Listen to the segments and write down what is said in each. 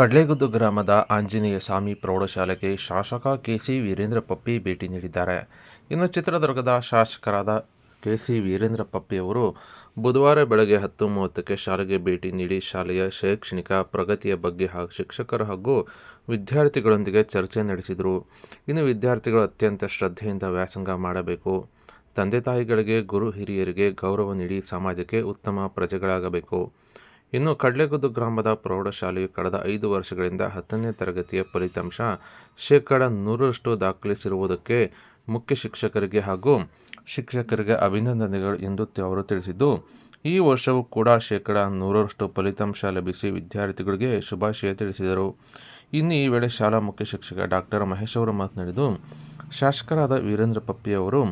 ಕಡ್ಲೆಗುದ್ದು ಗ್ರಾಮದ ಆಂಜನೇಯ ಸ್ವಾಮಿ ಪ್ರೌಢಶಾಲೆಗೆ ಶಾಸಕ ಕೆ ಸಿ ವೀರೇಂದ್ರ ಪಪ್ಪಿ ಭೇಟಿ ನೀಡಿದ್ದಾರೆ. ಇನ್ನು ಚಿತ್ರದುರ್ಗದ ಶಾಸಕರಾದ ಕೆ ಸಿ ವೀರೇಂದ್ರ ಪಪ್ಪಿಯವರು ಬುಧವಾರ ಬೆಳಗ್ಗೆ ಹತ್ತು ಮೂವತ್ತಕ್ಕೆ ಶಾಲೆಗೆ ಭೇಟಿ ನೀಡಿ ಶಾಲೆಯ ಶೈಕ್ಷಣಿಕ ಪ್ರಗತಿಯ ಬಗ್ಗೆ ಹಾಗೂ ಶಿಕ್ಷಕರು ಹಾಗೂ ವಿದ್ಯಾರ್ಥಿಗಳೊಂದಿಗೆ ಚರ್ಚೆ ನಡೆಸಿದರು. ಇನ್ನು ವಿದ್ಯಾರ್ಥಿಗಳು ಅತ್ಯಂತ ಶ್ರದ್ಧೆಯಿಂದ ವ್ಯಾಸಂಗ ಮಾಡಬೇಕು. ತಂದೆ ತಾಯಿಗಳಿಗೆ, ಗುರು ಹಿರಿಯರಿಗೆ ಗೌರವ ನೀಡಿ ಸಮಾಜಕ್ಕೆ ಉತ್ತಮ ಪ್ರಜೆಗಳಾಗಬೇಕು. ಇನ್ನು ಕಡ್ಲೆಗುದ್ದು ಗ್ರಾಮದ ಪ್ರೌಢಶಾಲೆಯು ಕಳೆದ ಐದು ವರ್ಷಗಳಿಂದ ಹತ್ತನೇ ತರಗತಿಯ ಫಲಿತಾಂಶ ಶೇಕಡ ನೂರರಷ್ಟು ದಾಖಲಿಸಿರುವುದಕ್ಕೆ ಮುಖ್ಯ ಶಿಕ್ಷಕರಿಗೆ ಹಾಗೂ ಶಿಕ್ಷಕರಿಗೆ ಅಭಿನಂದನೆಗಳು ಎಂದು ಅವರು ತಿಳಿಸಿದ್ದು, ಈ ವರ್ಷವೂ ಕೂಡ ಶೇಕಡ ನೂರರಷ್ಟು ಫಲಿತಾಂಶ ಲಭಿಸಿ ವಿದ್ಯಾರ್ಥಿಗಳಿಗೆ ಶುಭಾಶಯ ತಿಳಿಸಿದರು. ಇನ್ನು ಈ ವೇಳೆ ಶಾಲಾ ಮುಖ್ಯ ಶಿಕ್ಷಕ ಡಾಕ್ಟರ್ ಮಹೇಶ್ ಅವರು ಮಾತನಾಡಿದ್ದು, ಶಾಸಕರಾದ ವೀರೇಂದ್ರ ಪಪ್ಪಿಯವರು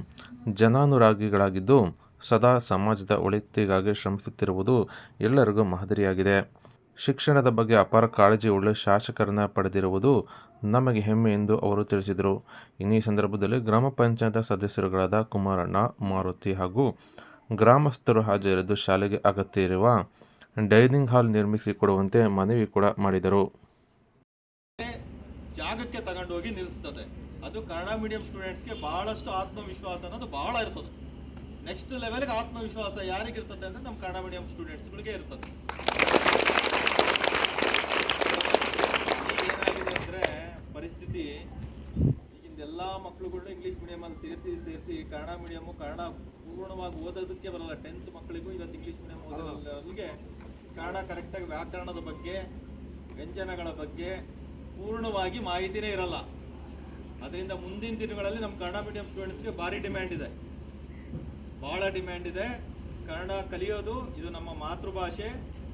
ಜನಾನುರಾಗಿಗಳಾಗಿದ್ದು ಸದಾ ಸಮಾಜದ ಒಳಿತಿಗಾಗಿ ಶ್ರಮಿಸುತ್ತಿರುವುದು ಎಲ್ಲರಿಗೂ ಮಾದರಿಯಾಗಿದೆ. ಶಿಕ್ಷಣದ ಬಗ್ಗೆ ಅಪಾರ ಕಾಳಜಿ ಉಳ್ಳ ಶಾಸಕರನ್ನ ಪಡೆದಿರುವುದು ನಮಗೆ ಹೆಮ್ಮೆ ಎಂದು ಅವರು ತಿಳಿಸಿದರು. ಇನ್ನೀ ಸಂದರ್ಭದಲ್ಲಿ ಗ್ರಾಮ ಪಂಚಾಯತ್ ಸದಸ್ಯರುಗಳಾದ ಕುಮಾರಣ್ಣ, ಮಾರುತಿ ಹಾಗೂ ಗ್ರಾಮಸ್ಥರು ಹಾಜರಿದ್ದು ಶಾಲೆಗೆ ಅಗತ್ಯ ಇರುವ ಡೈನಿಂಗ್ ಹಾಲ್ ನಿರ್ಮಿಸಿ ಕೊಡುವಂತೆ ಮನವಿ ಕೂಡ ಮಾಡಿದರು. ಜಾಗಕ್ಕೆ ತಗೊಂಡೋಗಿ ನಿಲ್ಲಿಸ್ತದೆ. ಅದು ಕನ್ನಡ ಮೀಡಿಯಂ ಸ್ಟೂಡೆಂಟ್ಸ್ಗೆ ಬಹಳಷ್ಟು ಆತ್ಮವಿಶ್ವಾಸ ಅನ್ನೋದು ಬಹಳ ಇರ್ತದೆ. ನೆಕ್ಸ್ಟ್ ಲೆವೆಲ್ಗೆ ಆತ್ಮವಿಶ್ವಾಸ ಯಾರಿಗೆ ಇರ್ತದೆ ಅಂದ್ರೆ ನಮ್ಮ ಕನ್ನಡ ಮೀಡಿಯಂ ಸ್ಟೂಡೆಂಟ್ಸ್ಗಳಿಗೆ ಇರ್ತದೆ. ಏನಾಗಿದೆ ಅಂದರೆ ಪರಿಸ್ಥಿತಿ, ಈಗಿಂದ ಎಲ್ಲ ಮಕ್ಕಳುಗಳನ್ನ ಇಂಗ್ಲೀಷ್ ಮೀಡಿಯಮಲ್ಲಿ ಸೇರಿಸಿ ಸೇರಿಸಿ ಕನ್ನಡ ಮೀಡಿಯಮ್ಮು ಕನ್ನಡ ಪೂರ್ಣವಾಗಿ ಓದೋದಕ್ಕೆ ಬರಲ್ಲ. ಟೆಂತ್ ಮಕ್ಕಳಿಗೂ ಇವತ್ತು ಇಂಗ್ಲೀಷ್ ಮೀಡಿಯಂ ಓದೋರಿಗೆ ಕನ್ನಡ ಕರೆಕ್ಟಾಗಿ ವ್ಯಾಕರಣದ ಬಗ್ಗೆ, ವ್ಯಂಜನಗಳ ಬಗ್ಗೆ ಪೂರ್ಣವಾಗಿ ಮಾಹಿತಿನೇ ಇರಲ್ಲ. ಅದರಿಂದ ಮುಂದಿನ ದಿನಗಳಲ್ಲಿ ನಮ್ಮ ಕನ್ನಡ ಮೀಡಿಯಂ ಸ್ಟೂಡೆಂಟ್ಸ್ಗೆ ಭಾರಿ ಡಿಮ್ಯಾಂಡ್ ಇದೆ. ಭಾಳ ಡಿಮ್ಯಾಂಡ್ ಇದೆ. ಕನ್ನಡ ಕಲಿಯೋದು ಇದು ನಮ್ಮ ಮಾತೃಭಾಷೆ.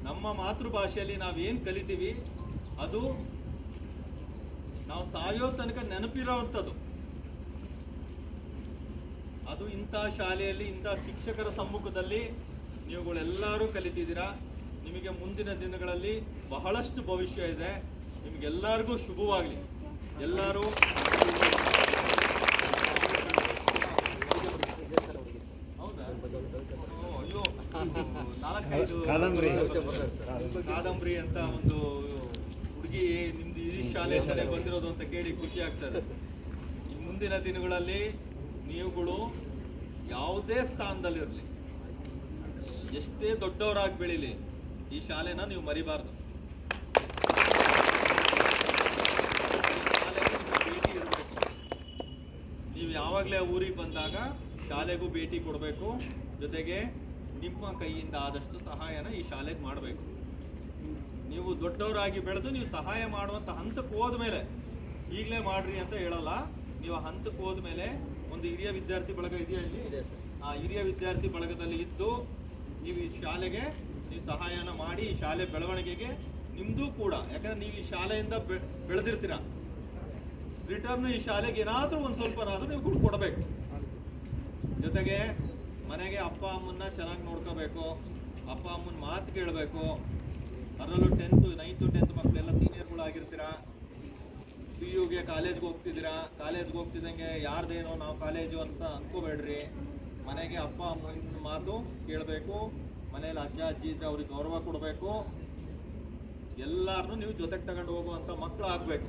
ನಮ್ಮ ಮಾತೃಭಾಷೆಯಲ್ಲಿ ನಾವೇನು ಕಲಿತೀವಿ, ಅದು ನಾವು ಸಾಯೋ ತನಕ ನೆನಪಿರೋವಂಥದ್ದು ಅದು ಇಂಥ ಶಾಲೆಯಲ್ಲಿ, ಇಂಥ ಶಿಕ್ಷಕರ ಸಮ್ಮುಖದಲ್ಲಿ ನೀವುಗಳೆಲ್ಲರೂ ಕಲಿತಿದ್ದೀರಾ. ನಿಮಗೆ ಮುಂದಿನ ದಿನಗಳಲ್ಲಿ ಬಹಳಷ್ಟು ಭವಿಷ್ಯ ಇದೆ. ನಿಮಗೆಲ್ಲರಿಗೂ ಶುಭವಾಗಲಿ. ಎಲ್ಲರೂ ನಾಲ್ಕೈದು ಕಾದಂಬರಿ. ಅಂತ ಒಂದು ಹುಡುಗಿ ನಿಮ್ದು ಈ ಶಾಲೆ ಶಾಲೆ. ಬಂದಿರೋದು ಅಂತ ಕೇಳಿ ಖುಷಿ ಆಗ್ತದೆ. ಈ ಮುಂದಿನ ದಿನಗಳಲ್ಲಿ ನೀವುಗಳು ಯಾವುದೇ ಸ್ಥಾನದಲ್ಲಿರಲಿ ಎಷ್ಟೇ ದೊಡ್ಡವರಾಗಿ ಬೆಳೀಲಿ ಈ ಶಾಲೆನ ನೀವು ಮರಿಬಾರ್ದು. ನೀವು ಯಾವಾಗಲೇ ಊರಿಗೆ ಬಂದಾಗ ಶಾಲೆಗೂ ಭೇಟಿ ಕೊಡಬೇಕು. ಜೊತೆಗೆ ನಿಮ್ಮ ಕೈಯಿಂದ ಆದಷ್ಟು ಸಹಾಯನ ಈ ಶಾಲೆಗೆ ಮಾಡಬೇಕು. ನೀವು ದೊಡ್ಡವರಾಗಿ ಬೆಳೆದು ನೀವು ಸಹಾಯ ಮಾಡುವಂಥ ಹಂತಕ್ಕೆ ಹೋದ ಮೇಲೆ ಈಗಲೇ ಮಾಡ್ರಿ ಅಂತ ಹೇಳಲ್ಲ. ನೀವು ಹಂತಕ್ಕೆ ಹಂತಕ್ಕೆ ಹೋದ್ಮೇಲೆ ಒಂದು ಹಿರಿಯ ವಿದ್ಯಾರ್ಥಿ ಬಳಗ ಇದೆಯಾ ಇಲ್ಲಿ? ಆ ಹಿರಿಯ ವಿದ್ಯಾರ್ಥಿ ಬಳಗದಲ್ಲಿ ಇದ್ದು ನೀವು ಈ ಶಾಲೆಗೆ ನೀವು ಸಹಾಯನ ಮಾಡಿ ಈ ಶಾಲೆ ಬೆಳವಣಿಗೆಗೆ ನಿಮ್ಮದು ಕೂಡ ಯಾಕಂದ್ರೆ ನೀವು ಈ ಶಾಲೆಯಿಂದ ಬೆಳೆದಿರ್ತೀರ. ರಿಟರ್ನ್ ಈ ಶಾಲೆಗೆ ಏನಾದರೂ ಒಂದು ಸ್ವಲ್ಪನಾದರೂ ನೀವು ಕೂಡ ಕೊಡಬೇಕು. ಜೊತೆಗೆ ಮನೆಗೆ ಅಪ್ಪ ಅಮ್ಮನ್ನ ಚೆನ್ನಾಗಿ ನೋಡ್ಕೋಬೇಕು, ಅಪ್ಪ ಅಮ್ಮನ ಮಾತು ಕೇಳಬೇಕು. ಅದರಲ್ಲೂ ಟೆಂತು ನೈನ್ತು ಟೆಂತ್ ಮಕ್ಕಳೆಲ್ಲ ಸೀನಿಯರ್ಗಳು ಆಗಿರ್ತೀರಾ? ಪಿ ಯುಗೆ ಕಾಲೇಜ್ಗೆ ಹೋಗ್ತಿದ್ದೀರಾ? ಕಾಲೇಜ್ಗೆ ಹೋಗ್ತಿದ್ದಂಗೆ ಯಾರ್ದೇನೋ ನಾವು ಕಾಲೇಜು ಅಂತ ಅನ್ಕೋಬೇಡ್ರಿ. ಮನೆಗೆ ಅಪ್ಪ ಅಮ್ಮನ ಮಾತು ಕೇಳಬೇಕು. ಮನೇಲಿ ಅಜ್ಜ, ಅಜ್ಜಿ ಇದ್ರೆ ಅವ್ರಿಗೆ ಗೌರವ ಕೊಡಬೇಕು. ಎಲ್ಲಾರನ್ನೂ ನೀವು ಜೊತೆಗೆ ತಗೊಂಡು ಹೋಗುವಂಥ ಮಕ್ಕಳು ಆಗಬೇಕು